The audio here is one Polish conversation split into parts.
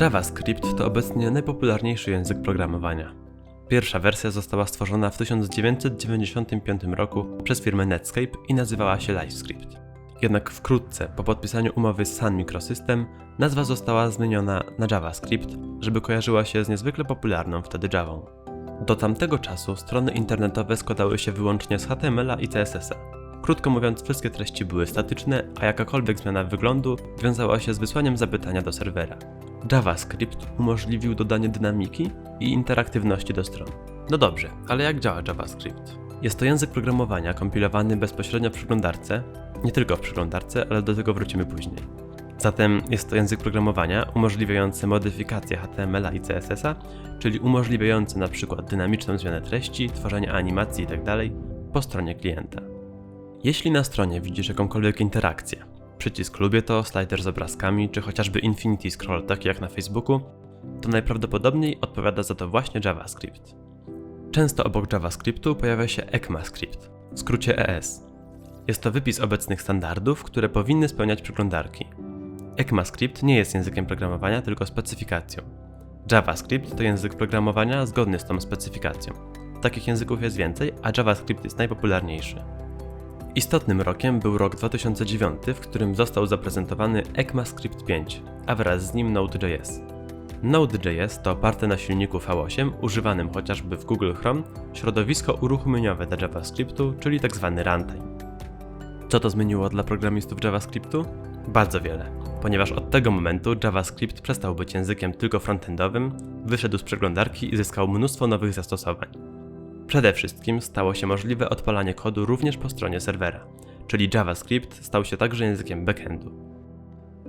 JavaScript to obecnie najpopularniejszy język programowania. Pierwsza wersja została stworzona w 1995 roku przez firmę Netscape i nazywała się LiveScript. Jednak wkrótce po podpisaniu umowy z Sun Microsystem nazwa została zmieniona na JavaScript, żeby kojarzyła się z niezwykle popularną wtedy Javą. Do tamtego czasu strony internetowe składały się wyłącznie z HTML-a i CSS-a. Krótko mówiąc, wszystkie treści były statyczne, a jakakolwiek zmiana wyglądu wiązała się z wysłaniem zapytania do serwera. JavaScript umożliwił dodanie dynamiki i interaktywności do stron. No dobrze, ale jak działa JavaScript? Jest to język programowania kompilowany bezpośrednio w przeglądarce, nie tylko w przeglądarce, ale do tego wrócimy później. Zatem jest to język programowania umożliwiający modyfikację HTML-a i CSS-a, czyli umożliwiający przykład dynamiczną zmianę treści, tworzenie animacji itd. po stronie klienta. Jeśli na stronie widzisz jakąkolwiek interakcję, przycisk lubię to, slider z obrazkami, czy chociażby infinity scroll, taki jak na Facebooku, to najprawdopodobniej odpowiada za to właśnie JavaScript. Często obok JavaScriptu pojawia się ECMAScript, w skrócie ES. Jest to wypis obecnych standardów, które powinny spełniać przeglądarki. ECMAScript nie jest językiem programowania, tylko specyfikacją. JavaScript to język programowania zgodny z tą specyfikacją. Takich języków jest więcej, a JavaScript jest najpopularniejszy. Istotnym rokiem był rok 2009, w którym został zaprezentowany ECMAScript 5, a wraz z nim Node.js. Node.js to oparte na silniku V8 używanym chociażby w Google Chrome środowisko uruchomieniowe dla JavaScriptu, czyli tzw. runtime. Co to zmieniło dla programistów JavaScriptu? Bardzo wiele, ponieważ od tego momentu JavaScript przestał być językiem tylko frontendowym, wyszedł z przeglądarki i zyskał mnóstwo nowych zastosowań. Przede wszystkim stało się możliwe odpalanie kodu również po stronie serwera, czyli JavaScript stał się także językiem backendu.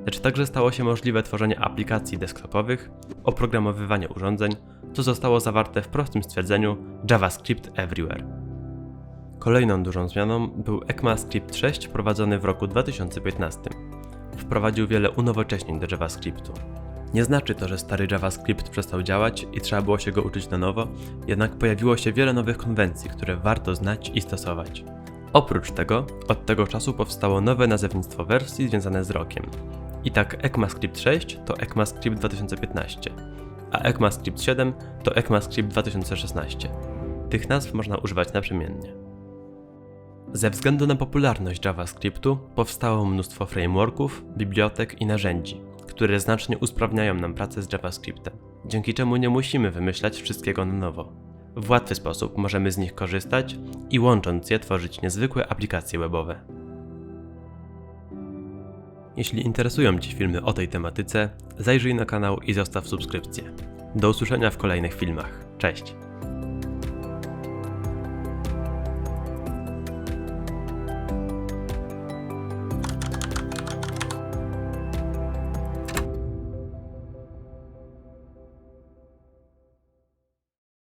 Lecz także stało się możliwe tworzenie aplikacji desktopowych, oprogramowywanie urządzeń, co zostało zawarte w prostym stwierdzeniu JavaScript Everywhere. Kolejną dużą zmianą był ECMAScript 6 wprowadzony w roku 2015. Wprowadził wiele unowocześnień do JavaScriptu. Nie znaczy to, że stary JavaScript przestał działać i trzeba było się go uczyć na nowo, jednak pojawiło się wiele nowych konwencji, które warto znać i stosować. Oprócz tego, od tego czasu powstało nowe nazewnictwo wersji związane z rokiem. I tak ECMAScript 6 to ECMAScript 2015, a ECMAScript 7 to ECMAScript 2016. Tych nazw można używać naprzemiennie. Ze względu na popularność JavaScriptu powstało mnóstwo frameworków, bibliotek i narzędzi, które znacznie usprawniają nam pracę z JavaScriptem, dzięki czemu nie musimy wymyślać wszystkiego na nowo. W łatwy sposób możemy z nich korzystać i łącząc je tworzyć niezwykłe aplikacje webowe. Jeśli interesują Cię filmy o tej tematyce, zajrzyj na kanał i zostaw subskrypcję. Do usłyszenia w kolejnych filmach. Cześć!